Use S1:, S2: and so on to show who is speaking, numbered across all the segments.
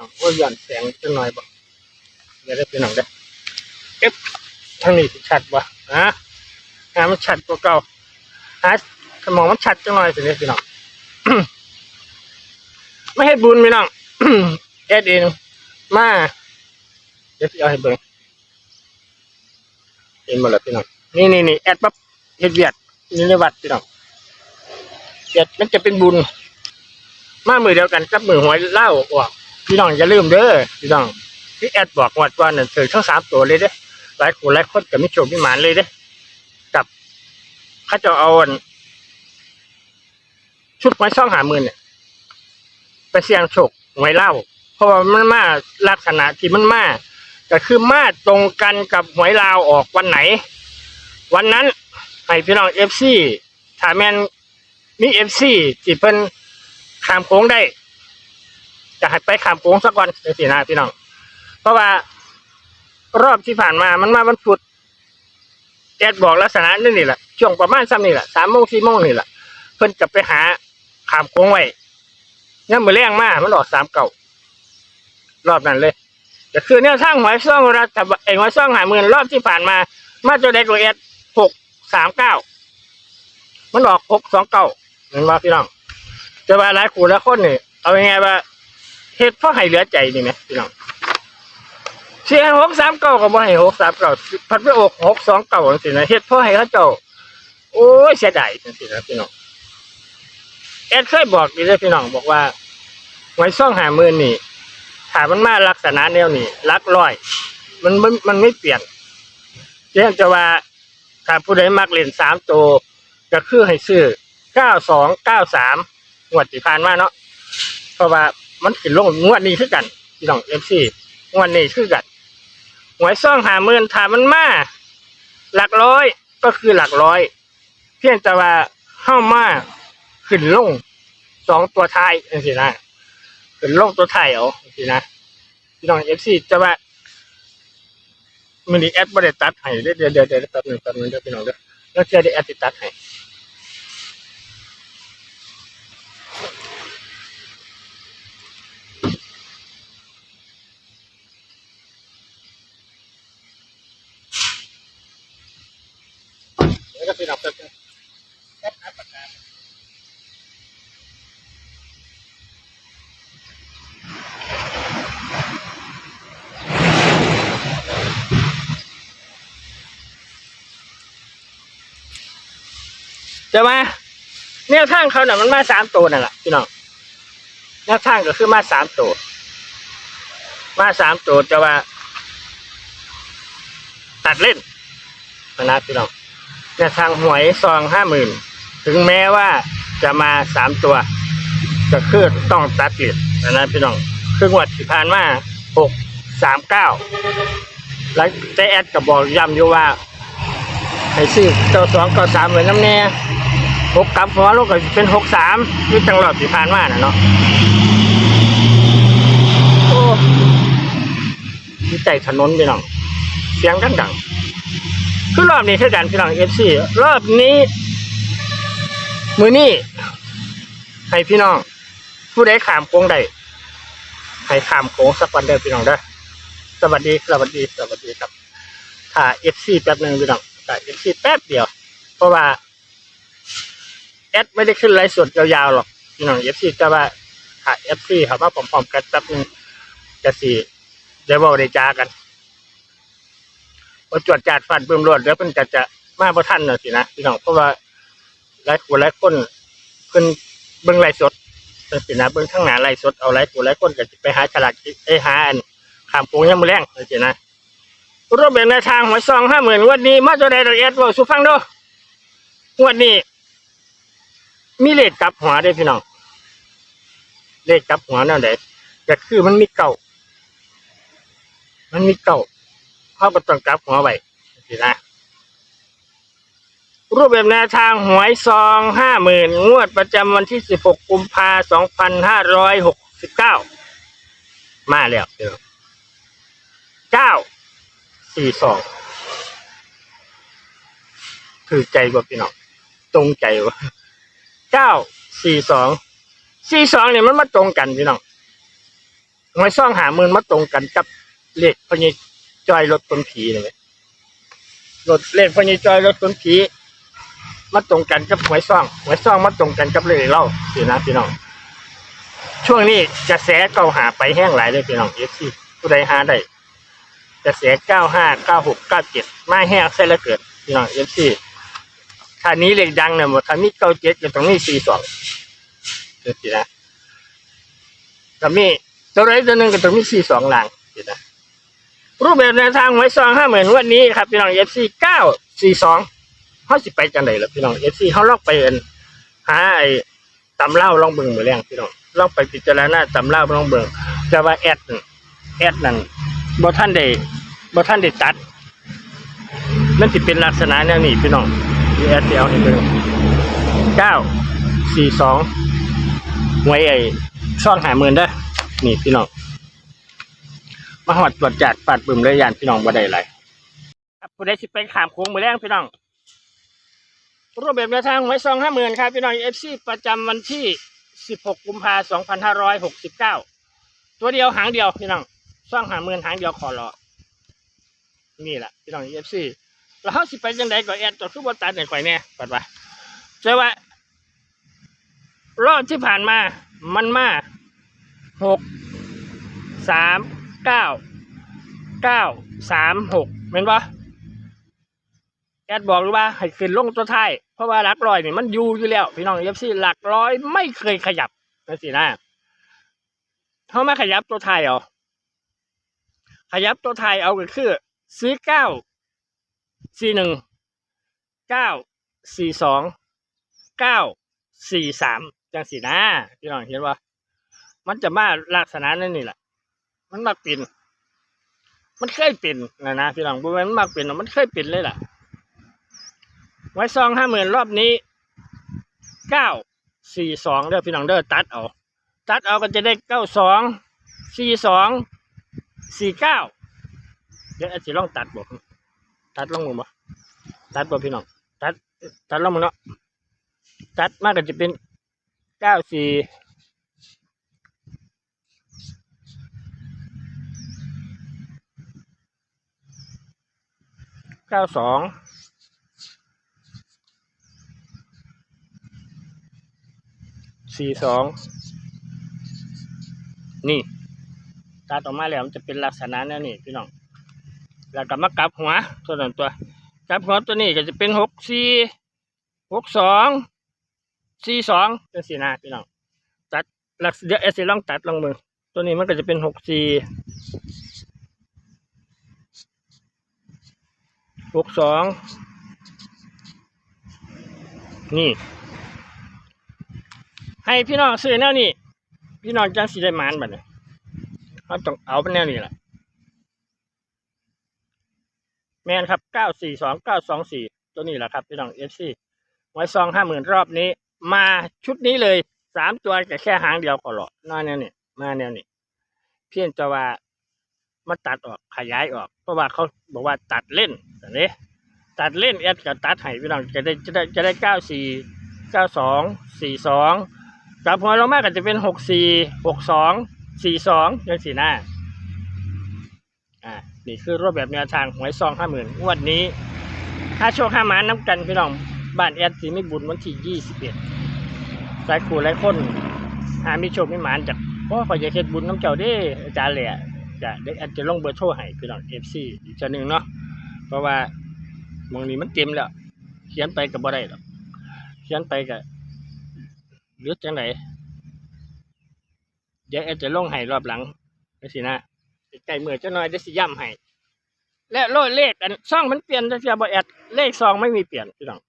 S1: ว่าหย่อนแสงจังหน่อยบ่เดี๋ยวได้พี่น้องได้อเอ๊ะทางนี้สิชัดบ่ฮะหามันชัดกว่าเก่าหาสมองมันชัดจังหน่อยสิเนี่ยพี่น้องไม่ให้บุญพี่น้องแอดเองมาเดี๋ยวพี่เอาให้เบิ่งเห็นหมดแล้วพี่น้องนี่นี่นี่แอดปั๊บเฮ็ดเวียดนี่ในวัดพี่น้องเวียดมันจะเป็นบุญมามือเดียวกันกับมือหวยเล่าออก พี่น้องอย่าลืมเด้อพี่น้องที่แอดบอกงวัดก่อนนั่นถือทั้งสามตัวเลยเด้อหลายคนหลายคนกับมิโชคมิหมานเลยเด้อกับเขาจะเอาชุดไม้ช่องหามือเนี่ยไปเสี่ยงโชคหวยเล่า เพราะว่ามันมาลักษณะที่มันมาก็คือมาตรงกันกับหวยลาวออกวันไหน วันนั้นให้พี่น้องเอฟซีถ้าแมนมีเอฟซีที่เพิ่นขามโค้งได้ จะให้ไปขามโค้งสักวันเป็นสีหน้าพี่น้อง เพราะว่ารอบที่ผ่านมามันมาวันพุธแอดบอกลักษณะนี่นี่แหละช่วงประมาณซ้ำนี่แหละสามโมงสี่โมงนี่แหละเพิ่นจะไปหาขามโค้งไว้เนี่ยมือแรงมากมันออกสามเก่ารอบนั้นเลยแต่คือเนี่ยทางหวยซ่องรัฐบาลเองหวยซ่องหาหมื่นรอบที่ผ่านมา มาตัวเด็กตัวเอดหกสามเก้ามันออกหกสองเก้าเห็นว่าพี่น้องแต่ว่าหลายคู่หลายคนนี่เอายังไงว่า เฮ็ดเพราะให้เหลือใจนี่ไหมพี่น้องเสียหกสามเก้าก็บ่ให้หกสามเก้าพัดไปอกหกสองเก้าจังซี่นะเฮ็ดเพราะให้เขาเจ้า โอ้ยเสียดายจังซี่นะพี่น้องแอดเคยบอกดีเลยพี่น้องบอกว่าไว้ซ่องหามือนี่ถามันมาลักษณะแนวนี้ลักร้อย มันมันมันไม่เปลี่ยนเรียกจะว่าถ้าผู้ใดมักเล่นสามตัวก็คือให้ซื้อเก้าสองเก้าสามงวดที่ผ่านมาเนาะเพราะว่า มันขึ้นลงงวดนี้คือกันพี่น้องเอฟซีงวดนี้คือกันหวยซ่องหาหมื่นถามมันมาหลักร้อยก็คือหลักร้อย เพียงแต่ว่าเข้ามาขึ้นลงสองตัวท้ายจังซี่นะขึ้นลงตัวท้ายเอาจังซี่นะพี่น้องเอฟซีจะว่ามันดีแอดบริตัดให้เดี๋ยวเดี๋ยวเดี๋ยวเดี๋ยวแป๊บหนึงแป๊บหนึงเดี๋ยวพี่น้องเดี๋ยวแล้วเจอได้แอดติดตัดให้ ก็พี่น้องแป๊บนึงแป๊บหาปากกาจะมาแนวทางเขาน่ะมันมาสามตัวนั่นแหละพี่น้องแนวทางก็คือมาสามตัวมาสามตัวจะว่า ตัดเล่นนะพี่น้อง ในทางหวยซองห้าหมื่นถึงแม้ว่าจะมาสามตัวก็คือต้องตัดเหรียญนะพี่น้องครึ่งวัดที่ผ่านมาหกสามเก้าแล้วแต่แอดก็บอกย้ำอยู่ว่าให้ซื้อเจ้าสองเก้าสามเหมือนน้ำแน่หกกลับหัวลูกก็เป็นหกสามนี่จังหวัดที่ผ่านมาน่ะเนาะโอ้ดีใจถนนพี่น้องเสียงดังๆ คือรอบนี้คือการพี่น้องเอฟซีรอบนี้ มือนี้ให้พี่น้อง ผู้ใดขามโค้งใดให้ขามโค้งสักวันเดิมพี่น้องได้สวัสดีสวัสดีสวัสดีครับถ้าเอฟซีแป๊บหนึ่งพี่น้องถ้าเอฟซีแป๊บเดียว เพราะว่าแอดไม่ได้ขึ้นไลฟ์สดยาวๆหรอกพี่น้องเอฟซีแต่ว่าถ้าเอฟซีเขามาพร้อมๆกันแป๊บหนึ่งจะสี่ได้บอกได้จากัน พอจวดจาดฟันเบิ่มรวดแล้วเพิ่นก็จะมาบ่ทันน่ะสินะพี่น้องเพราะว่าหลายคนหลายคนเพิ่นเบิ่งไลฟ์สดจังซี่นะเบิ่งข้างหน้าไลฟ์สดเอาหลายคนหลายคนก็สิไปหาฉลากไอ้หาอันข้ามโพงยามมื้อแลงจังซี่นะรูปแบบแนทางหวยซอง50,000งวดนี้มาตัวใดดอกเอ็ดเว้าสู่ฟังด้องวดนี้ มีเลขกลับหัวเด้พี่น้องเลขกลับหัวแนวใดก็คือมันมีเก่า มันมีเก่า เขาก็ต้องกลับหัวไว้สินะรูปแบบแนวทางหวยซองห้าหมื่นงวดประจำวันที่สิบหกกุมภาสองพันห้าร้อยหกสิบเก้ามาแล้วเก้าสี่สองคือใจกว่าพี่น้องตรงใจวะเก้าสี่สองสี่สองเนี่ยมันมาตรงกันพี่น้องหวยซองหาหมื่นมาตรงกันกับเลขพญ จอยรถคนผีเลยรถเลขพญจอยรถคนผีมาตรงกันกับหวยซ่องหวยซ่องมาตรงกันกับเลขเล่าพี่นะพี่น้อง ช่วงนี้กระแสเก่าหาไปแห้งหลายเลยพี่น้องเอฟซีผู้ใดหาได้กระแสเก้าห้าเก้าหกเก้าเจ็ดมาแห้งใส่ละเกิดพี่น้องเอฟซีท่านี้เลขดังเนี่ยหมดท่านี้เก้าเจ็ดอยู่ตรงนี้สี่สองเดี๋ยวสินะก็มีตัวไรตัวหนึ่งก็ตรงนี้สี่สองหลังเสินะ รูปแบบแนวทางไว้ซองห้าหมื่นวันนี้ครับพี่น้องเอฟซีเก้าสี่สองเขาสิไปจังไหนล่ะพี่น้องเอฟซีเขาลอกไปเอินหาไอ้ตำเล่าลองเบิ่งมือแรงพี่น้องลองไปพิจารณาตำเล่าลองเบิ่งแต่ว่าแอดนั่นแอดนั่นบ่ท่านได้บ่ท่านได้ตัดมันสิเป็นลักษณะแนวนี้พี่น้องมีแอดเดียวให้เบิ่งเก้าสี่สองไว้ไอ้ซ่อนหาหมื่นได้นี่พี่น้อง มาหอดตรวจจัดปัดบึมเลยยานพี่น้องบ่ได้ไรผู้ใดสิไปขามโค้งมือแรงพี่น้องรูปแบบแนวทางไว้ซองห้าหมื่นครับพี่น้องเอฟซีประจำวันที่สิบหกกุมภาสองพันห้าร้อยหกสิบเก้าตัวเดียวหางเดียวพี่น้องซองหาหมื่นหางเดียวขอรอนี่แหละพี่น้องเอฟซีแล้วเขาสิไปยังไงก็แอดตัวคือบ่ตัดในข่อยแน่ปัดว่าเจ้าว่ารอบที่ผ่านมามันมาหกสาม เก้าเก้าสามหกเป็นปะแอดบอกเลยว่าให้ขึ้นลงตัวท้ายเพราะว่าหลักร้อยนี่มันอยู่อยู่แล้ว พี่น้องเอฟซีหลักร้อยไม่เคยขยับนั่นสินะเขามาขยับตัวท้ายเอาขยับตัวท้ายเอาก็คือ ซื้อเก้าสี่หนึ่งเก้าสี่สองเก้าสี่สามจังสีนะพี่น้องเห็นว่ามันจะมาลักษณะนั่นนี่แหละ มันมักเป็นมันเคยเป็นนะนะพี่น้องบุ้มันมักเป็นหรอกมันเคยเป็นเลยล่ะ ไว้ซองห้าหมื่นรอบนี้เก้าสี่สองเด้อพี่น้องเด้อตัดเอาตัดเอาก็จะได้เก้าสองสี่สองสี่เก้าเดี๋ยวอาจจะลองตัดบ่ตัดลองมึงบ่ตัดบ่พี่น้องตัดตัดลองมึงเนาะตัดมากก็จะเป็นเก้าสี่ เก้าสองสี่สองนี่ตัดออมาแล้วมันจะเป็นลักษณะนั่นนี่พี่น้องแล้วก็มากลับหัวตัวนั้นตัวกลับหัวตัวนี้ก็จะเป็นหกสี่หกสองสี่สองเป็นสี่นาพี่น้องตัดลักษเดี๋ยวเอสิลองตัดลองมือตัวนี้มันก็จะเป็นหกสี่ หกสองนี่ ให้พี่น้องซื้อแนวนี้ พี่น้องจังสิได้มานบัดนี้เขาต้องเอาเป็นแนวนี้แหละแมนครับเก้าสี่สองเก้าสองสี่ตัวนี้แหละครับ พี่น้องเอฟซีไว้ซองห้าหมื่นรอบนี้ มาชุดนี้เลยสามตัวแต่แค่หางเดียวก็หลอดน้อยแนวนี้มาแนวนี้ เพี้ยงแต่ว่า มาตัดออกขยายออก เพราะว่าเขาบอกว่าตัดเล่นแต่นี้ตัดเล่นแอดกับตัดให้พี่น้องจะได้จะได้จะได้เก้าสี่เก้าสองสี่สองกลับหัวลงมากก็จะเป็นหกสี่หกสองสี่สองยังสี่หน้าอ่านี่คือรูปแบบแนวทางหวยซองห้าหมื่นงวดนี้ถ้าโชคห้าหมาน้ำกันพี่น้องบ้านแอดสีไม่บุญวันที่ยี่สิบเอ็ดสายครูหลายคนหามีโชคมีหมานจากพราะขอยจะเฮ็ดบุญน้ำเจ้าด้อาจารย์เลยอะ จะเด็กอาจจะลงเบอร์โทรให้พี่น้องเอฟซีอีกชหนึ่งเนาะเพราะว่าหมองนี้มันเต็มแล้ว เขียนไปกับบ่ได้หรอกเขียนไปกับหรือจังไหนเดี๋ยวแอดจะลงให้รอบหลังไปสินะใกล้มือจะน้อยได้สิย่ำให้และโลดเลขอันซ่องมันเปลี่ยนจะเสียบแอดเลขซองไม่มีเปลี่ยนพี่น้อง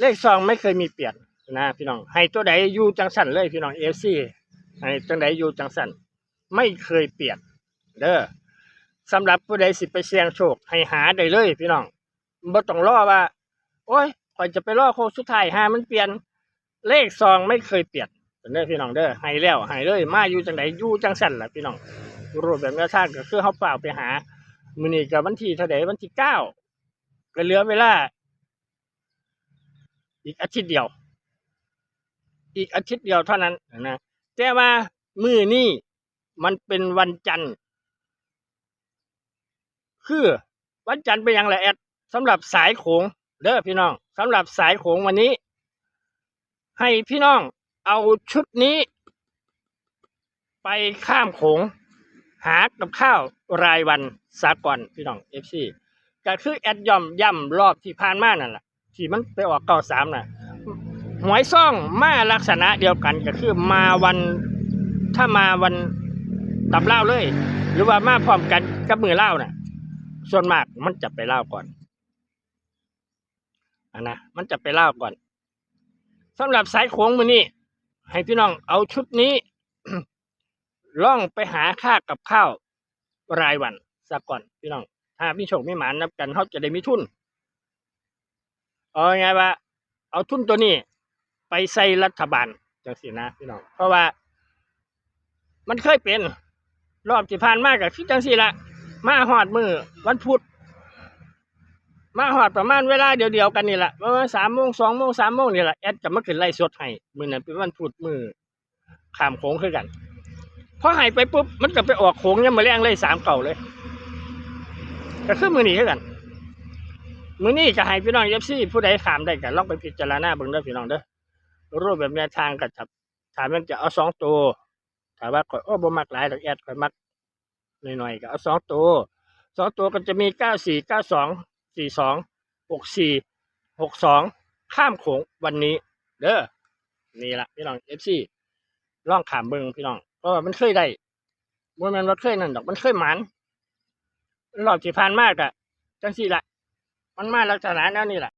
S1: เลขซองไม่เคยมีเปลี่ยน นะพี่น้องให้ตัวใดอยู่จังสันเลยพี่น้องเอฟซีให้จังใดอยู่จังสันไม่เคยเปลี่ยนเด้อสำหรับผู้ใดสิไปเสี่ยงโชคให้หาได้เลย พี่น้องบ่ต้องรอว่า โอ้ยข่อยจะไปรอโคสุดท้ายหามันเปลี่ยน เลขซองไม่เคยเปลี่ยนเด้อพี่น้องเด้อให้แล้วให้เลย มาอยู่จังไดอยู่จังสั่นล่ะพี่น้องรูปแบบแนวทางก็คือเฮาเปล่าไปหามือนี้ก็วันที่เท่าใดวันที่เก้าก็เหลือเวลาอีกอาทิตย์เดียว อีกอาทิตย์เดียวเท่านั้นนะแต่ว่ามือนี่มันเป็นวันจันทร์ คือวันจันทร์เป็นอย่างไรแอดสำหรับสายโขงเด้อพี่น้องสำหรับสายโขงวันนี้ ให้พี่น้องเอาชุดนี้ ไปข้ามโขงหากับข้าวรายวันสากลพี่น้องเอฟซีก็คือแอดย่อมย่ำรอบที่ผ่านมานั่นแหละที่มันไปออกเก้าสามน่ะ หวยซ่องมาลักษณะเดียวกันก็คือมาวันถ้ามาวันตับเล่าเลย หรือว่ามาพร้อมกันกับมือเล่าวน่ะ ส่วนมากมันจะไปเล่าก่อนอะนะมันจะไปเล่าก่อนสำหรับสายโค้งมือนี้ให้พี่น้องเอาชุดนี้ล่องไปหาค่ากับข้าวรายวันสักก่อนพี่น้อง ถ้าพี่โชคไม่หมานนับกันเขาจะได้มีทุน เอาไงว่าเอาทุนตัวนี้ ไปใส่รัฐบาลจังสินะพี่น้องเพราะว่า มันเคยเป็น รอบที่ผ่านมากกับคือจังสิละมาหอดมือวันพุธมาหอดประมาณเวลาเดียวๆกันนี่แหละประมาณสามโมงสองโมงสามโมงนี่แหละแอดจะมาขึ้นไล่สดให้มือนั้นเป็นวันพุธมือขามโค้งคือกันพอใหายไปปุ๊บมันก็ไปออกโค้งยังมาแรงเลยสามเก่าเลยก็คือมือนี้คือกันมือนี้ก็ให้พี่น้องเอฟซีผู้ใดขามได้ก็ลองไปพิจารณาเบิ่งเด้อพี่น้องเด้อ รูปแบบแนวทางก็ถ้าถ้ามันจะเอาสองตัวถ้าว่าข่อยโอ้บ่มักหลายดอกแอดข่อยมักหน่อยๆก็เอาสองตัวสองตัวก็จะมีเก้าสี่เก้าสองสี่สองหกสี่หกสองข้ามโขงวันนี้ เด้อนี่ละพี่น้องเอฟซีลองขามเบิงพี่น้องเพราะว่ามันเคยได้บ่แม่นว่าเคยนั่นดอกมันเคยหมันรอบที่ผ่านมากอะจังสี่ละมันมาลักษณะแนวนี้แหละ